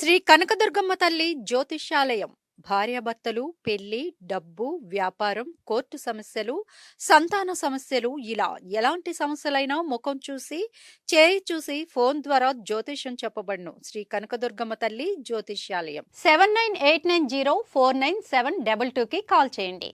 శ్రీ కనకదుర్గమ్మ తల్లి జ్యోతిష్యాలయం. భార్యాభర్తలు పెళ్ళి డబ్బు వ్యాపారం కోర్టు సమస్యలు సంతాన సమస్యలు ఇలా ఎలాంటి సమస్యలైనా ముఖం చూసి చేయి చూసి ఫోన్ ద్వారా జ్యోతిష్యం చెప్పబడును. శ్రీ కనకదుర్గమ్మ తల్లి జ్యోతిష్యాలయం. Seven nine eight nine zero four nine seven double టూకి కాల్ చేయండి.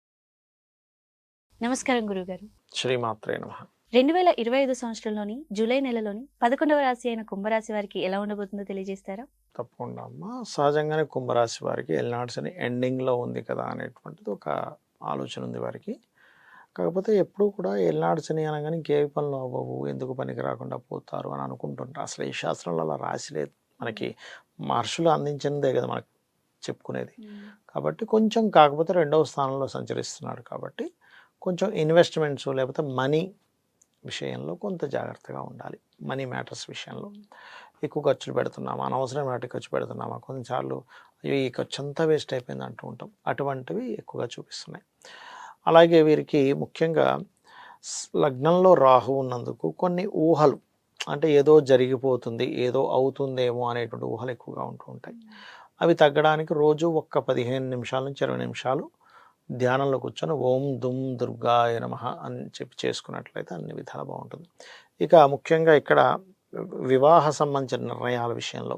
నమస్కారం గురుగారు. శ్రీమాత్రే నమ. రెండు వేల ఇరవై ఐదు సంవత్సరంలోని జూలై నెలలోని పదకొండవ రాశి అయిన కుంభరాశి వారికి ఎలా ఉండబోతుందో తెలియజేస్తారా? తప్పకుండా అమ్మ. సహజంగానే కుంభరాశి వారికి ఎల్నాడ్స్ అని ఎండింగ్లో ఉంది కదా అనేటువంటిది ఒక ఆలోచన ఉంది వారికి. కాకపోతే ఎప్పుడూ కూడా ఎల్నాడ్స్ అని అనగానే ఇంకే పనులు అవ్వవు ఎందుకు పనికి రాకుండా పోతారు అని అనుకుంటుంటారు. అసలు ఈ శాస్త్రంలో అలా రాసి లేదు. మనకి మహర్షులు అందించినదే కదా మనకు చెప్పుకునేది. కాబట్టి కొంచెం కాకపోతే రెండవ స్థానంలో సంచరిస్తున్నాడు కాబట్టి కొంచెం ఇన్వెస్ట్మెంట్స్ లేకపోతే మనీ విషయంలో కొంత జాగ్రత్తగా ఉండాలి. మనీ మ్యాటర్స్ విషయంలో. ఎక్కువ ఖర్చులు పెడుతున్నామా? అనవసరం వాటికి ఖర్చు పెడుతున్నామా? కొన్నిసార్లు అయ్యో ఈ ఖర్చు అంతా వేస్ట్ అయిపోయింది అంటూ ఉంటాం. అటువంటివి ఎక్కువగా చూపిస్తున్నాయి. అలాగే వీరికి ముఖ్యంగా లగ్నంలో రాహు ఉన్నందుకు కొన్ని ఊహలు అంటే ఏదో జరిగిపోతుంది ఏదో అవుతుందేమో అనేటువంటి ఊహలు ఎక్కువగా ఉంటూ ఉంటాయి. అవి తగ్గడానికి రోజు ఒక్క పదిహేను నిమిషాల నుంచి ఇరవై నిమిషాలు ధ్యానంలో కూర్చొని ఓం దుమ్ దుర్గాయ నమ అని చెప్పి చేసుకున్నట్లయితే అన్ని విధాలు బాగుంటుంది. ఇక ముఖ్యంగా ఇక్కడ వివాహ సంబంధించిన నిర్ణయాల విషయంలో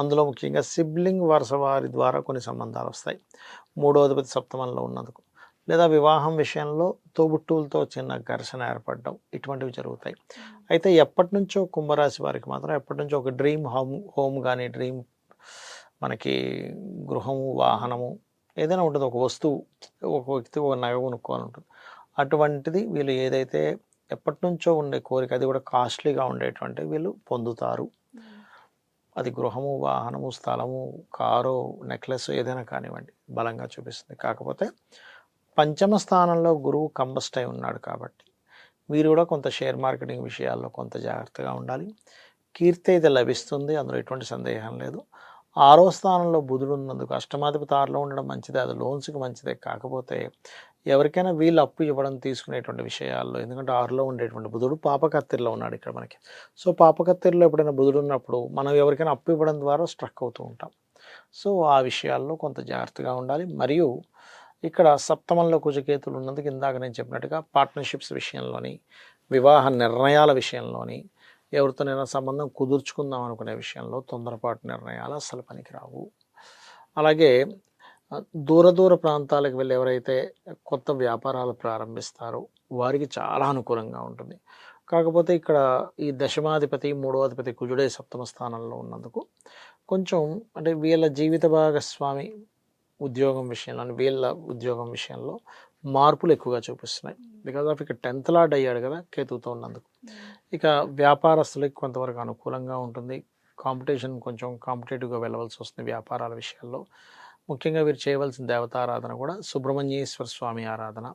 అందులో ముఖ్యంగా సిబ్లింగ్ వరుస వారి ద్వారా కొన్ని సంబంధాలు వస్తాయి. మూడో అధిపతి సప్తమంలో ఉన్నందుకు. లేదా వివాహం విషయంలో తోబుట్టువులతో చిన్న ఘర్షణ ఏర్పడడం ఇటువంటివి జరుగుతాయి. అయితే ఎప్పటి నుంచో కుంభరాశి వారికి మాత్రం ఎప్పటి నుంచో ఒక డ్రీమ్ హోమ్ హోమ్ కానీ డ్రీమ్ మనకి గృహము వాహనము ఏదైనా ఉంటుంది. ఒక వస్తువు ఒక వ్యక్తి ఒక నగ కొనుక్కోవాలి ఉంటుంది అటువంటిది వీళ్ళు ఏదైతే ఎప్పటి నుంచో ఉండే కోరిక అది కూడా కాస్ట్లీగా ఉండేటువంటి వీళ్ళు పొందుతారు. అది గృహము వాహనము స్థలము కారు నెక్లెస్ ఏదైనా కానివ్వండి బలంగా చూపిస్తుంది. కాకపోతే పంచమ స్థానంలో గురువు కంబస్ట్ అయి ఉన్నాడు కాబట్టి వీరు కూడా కొంత షేర్ మార్కెటింగ్ విషయాల్లో కొంత జాగ్రత్తగా ఉండాలి. కీర్తి అయితే లభిస్తుంది అందులో ఎటువంటి సందేహం లేదు. ఆరో స్థానంలో బుధుడు ఉన్నందుకు అష్టమాధిపతి ఆరులో ఉండడం మంచిదే అది లోన్స్కి మంచిదే. కాకపోతే ఎవరికైనా వీళ్ళు అప్పు ఇవ్వడం తీసుకునేటువంటి విషయాల్లో ఎందుకంటే ఆరులో ఉండేటువంటి బుధుడు పాపకత్తిరిలో ఉన్నాడు ఇక్కడ మనకి. సో పాపకత్తిరిలో ఎప్పుడైనా బుధుడు ఉన్నప్పుడు మనం ఎవరికైనా అప్పు ఇవ్వడం ద్వారా స్ట్రక్ అవుతూ ఉంటాం. సో ఆ విషయాల్లో కొంత జాగ్రత్తగా ఉండాలి. మరియు ఇక్కడ సప్తమంలో కుజకేతులు ఉన్నందుకు ఇందాక నేను చెప్పినట్టుగా పార్ట్నర్షిప్స్ విషయంలోని వివాహ నిర్ణయాల విషయంలోని ఎవరితోనైనా సంబంధం కుదుర్చుకుందాం అనుకునే విషయంలో తొందరపాటు నిర్ణయాలు అస్సలు పనికిరావు. అలాగే దూర దూర ప్రాంతాలకు వెళ్ళి ఎవరైతే కొత్త వ్యాపారాలు ప్రారంభిస్తారో వారికి చాలా అనుకూలంగా ఉంటుంది. కాకపోతే ఇక్కడ ఈ దశమాధిపతి మూడో అధిపతి కుజుడే సప్తమ స్థానంలో ఉన్నందుకు కొంచెం అంటే వీళ్ళ జీవిత భాగస్వామి ఉద్యోగం విషయంలో వీళ్ళ ఉద్యోగం విషయంలో మార్పులు ఎక్కువగా చూపిస్తున్నాయి. బికాజ్ ఆఫ్ ఇక టెన్త్ లాడ్ అయ్యాడు కదా కేతువుతో ఉన్నందుకు. ఇక వ్యాపారస్తులకి కొంతవరకు అనుకూలంగా ఉంటుంది. కాంపిటీషన్ కొంచెం కాంపిటేటివ్గా వెళ్ళవలసి వస్తుంది వ్యాపారాల విషయాల్లో. ముఖ్యంగా వీరు చేయవలసిన దేవతారాధన కూడా సుబ్రహ్మణ్యేశ్వర స్వామి ఆరాధన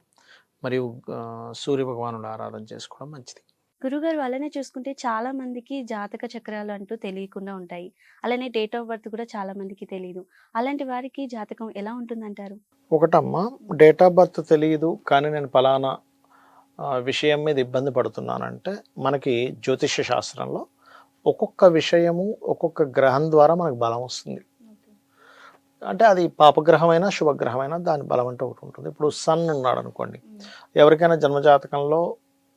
మరియు సూర్య భగవానుడు ఆరాధన చేసుకోవడం మంచిది. గురుగారు అలానే చూసుకుంటే చాలా మందికి జాతక చక్రాలు అంటూ తెలియకుండా ఉంటాయి. అలానే డేట్ ఆఫ్ బర్త్ కూడా చాలా మందికి తెలియదు అలాంటి వారికి జాతకం ఎలా ఉంటుందంటారు? ఒకటమ్మా డేట్ ఆఫ్ బర్త్ తెలియదు కానీ నేను ఫలానా విషయం మీద ఇబ్బంది పడుతున్నానంటే మనకి జ్యోతిష్య శాస్త్రంలో ఒక్కొక్క విషయము ఒక్కొక్క గ్రహం ద్వారా మనకు బలం వస్తుంది. అంటే అది పాపగ్రహమైనా శుభగ్రహమైనా దాని బలం అంటే ఒకటి ఉంటుంది. ఇప్పుడు సన్ ఉన్నాడు అనుకోండి ఎవరికైనా జన్మజాతకంలో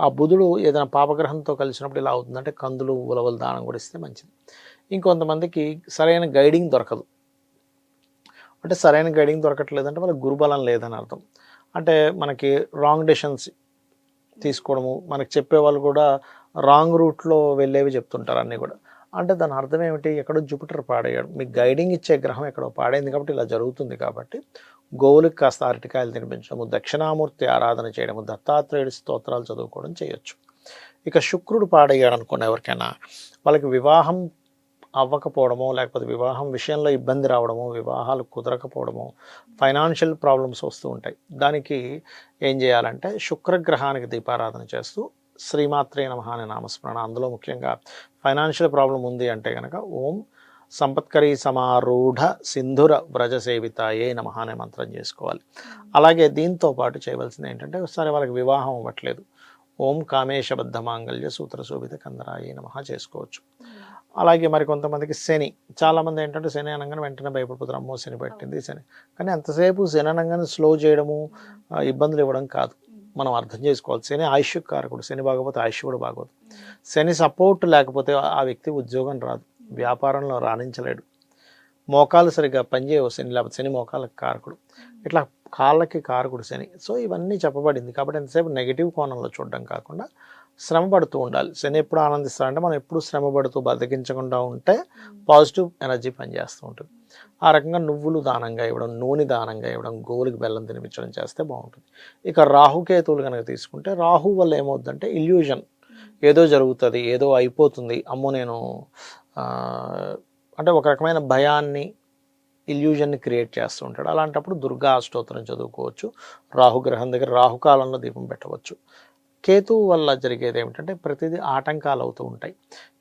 ఆ బుధుడు ఏదైనా పాపగ్రహంతో కలిసినప్పుడు ఇలా అవుతుందంటే కందులు ఉలవలు దానం కూడా ఇస్తే మంచిది. ఇంకొంతమందికి సరైన గైడింగ్ దొరకదు. అంటే సరైన గైడింగ్ దొరకట్లేదంటే వాళ్ళకి గురుబలం లేదని అర్థం. అంటే మనకి రాంగ్ డెసిషన్స్ తీసుకోవడము మనకి చెప్పేవాళ్ళు కూడా రాంగ్ రూట్లో వెళ్ళేవి చెప్తుంటారు అన్నీ కూడా. అంటే దాని అర్థం ఏమిటి? ఎక్కడో జూపిటర్ పాడేయడం. మీకు గైడింగ్ ఇచ్చే గ్రహం ఎక్కడో పాడైంది కాబట్టి ఇలా జరుగుతుంది కాబట్టి గోవులకు కాస్త అరటికాయలు తినిపించడము దక్షిణామూర్తి ఆరాధన చేయడము దత్తాత్రేయుడి స్తోత్రాలు చదువుకోవడం చేయొచ్చు. ఇక శుక్రుడు పాడయ్యాడు అనుకోండి ఎవరికైనా. వాళ్ళకి వివాహం అవ్వకపోవడమో లేకపోతే వివాహం విషయంలో ఇబ్బంది రావడమో వివాహాలు కుదరకపోవడమో ఫైనాన్షియల్ ప్రాబ్లమ్స్ వస్తూ ఉంటాయి. దానికి ఏం చేయాలంటే శుక్రగ్రహానికి దీపారాధన చేస్తూ శ్రీమాత్రే నమ అనే నామస్మరణ. అందులో ముఖ్యంగా ఫైనాన్షియల్ ప్రాబ్లం ఉంది అంటే కనుక ఓం సంపత్కరీ సమారూఢ సింధుర వ్రజ సేవితాయే నమ అనే మంత్రం చేసుకోవాలి. అలాగే దీంతో పాటు చేయవలసింది ఏంటంటే ఒకసారి వాళ్ళకి వివాహం అవ్వట్లేదు. ఓం కామేశబద్ధ మాంగళ్య సూత్ర శోభిత కందరాయే నమ చేసుకోవచ్చు. అలాగే మరి కొంతమందికి శని చాలామంది ఏంటంటే శని అనగానే వెంటనే భయపడిపోతారు. అమ్మో శని పెట్టింది శని. కానీ అంతసేపు శని అనగానే స్లో చేయడము ఇబ్బందులు ఇవ్వడం కాదు. మనం అర్థం చేసుకోవాలి. శని ఆయుష్ కారకుడు శని బాగోపోతే ఆయుష్ కూడా బాగోదు. శని సపోర్ట్ లేకపోతే ఆ వ్యక్తి ఉద్యోగం రాదు. వ్యాపారంలో రాణించలేడు. మోకాలు సరిగ్గా పనిచేయవు శని. లేకపోతే శని మోకాలకు కారకుడు. ఇట్లా కాళ్ళకి కారకుడు శని. సో ఇవన్నీ చెప్పబడింది. కాబట్టి ఎంతసేపు నెగిటివ్ కోణంలో చూడడం కాకుండా శ్రమ పడుతూ ఉండాలి. శని ఎప్పుడు ఆనందిస్తారంటే మనం ఎప్పుడు శ్రమ పడుతూ బద్దకించకుండా ఉంటే పాజిటివ్ ఎనర్జీ పనిచేస్తూ ఉంటుంది. ఆ రకంగా నువ్వులు దానంగా ఇవ్వడం నూనె దానంగా ఇవ్వడం గోలుకి బెల్లం తినిపించడం చేస్తే బాగుంటుంది. ఇక రాహుకేతువులు కనుక తీసుకుంటే రాహు వల్ల ఏమవుతుందంటే ఇల్యూజన్ ఏదో జరుగుతుంది ఏదో అయిపోతుంది. అమ్మో నేను అంటే ఒక రకమైన భయాన్ని ఇల్యూజన్ని క్రియేట్ చేస్తూ ఉంటాడు. అలాంటప్పుడు దుర్గా అష్టోత్తరం చదువుకోవచ్చు. రాహుగ్రహం దగ్గర రాహుకాలంలో దీపం పెట్టవచ్చు. కేతువు వల్ల జరిగేది ఏమిటంటే ప్రతిదీ ఆటంకాలు అవుతూ ఉంటాయి.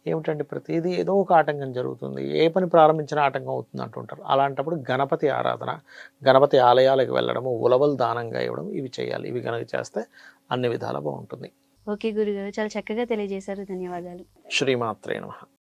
ఏమిటంటే ప్రతిదీ ఏదో ఒక ఆటంకం జరుగుతుంది. ఏ పని ప్రారంభించిన ఆటంకం అవుతుంది అంటుంటారు అలాంటప్పుడు గణపతి ఆరాధన గణపతి ఆలయాలకు వెళ్ళడము ఉలవలు దానంగా ఇవ్వడం ఇవి చేయాలి. ఇవి కనుక చేస్తే అన్ని విధాలా బాగుంటుంది. ఓకే గురుగారు చాలా చక్కగా తెలియజేశారు. ధన్యవాదాలు. శ్రీమాత్రే నమః.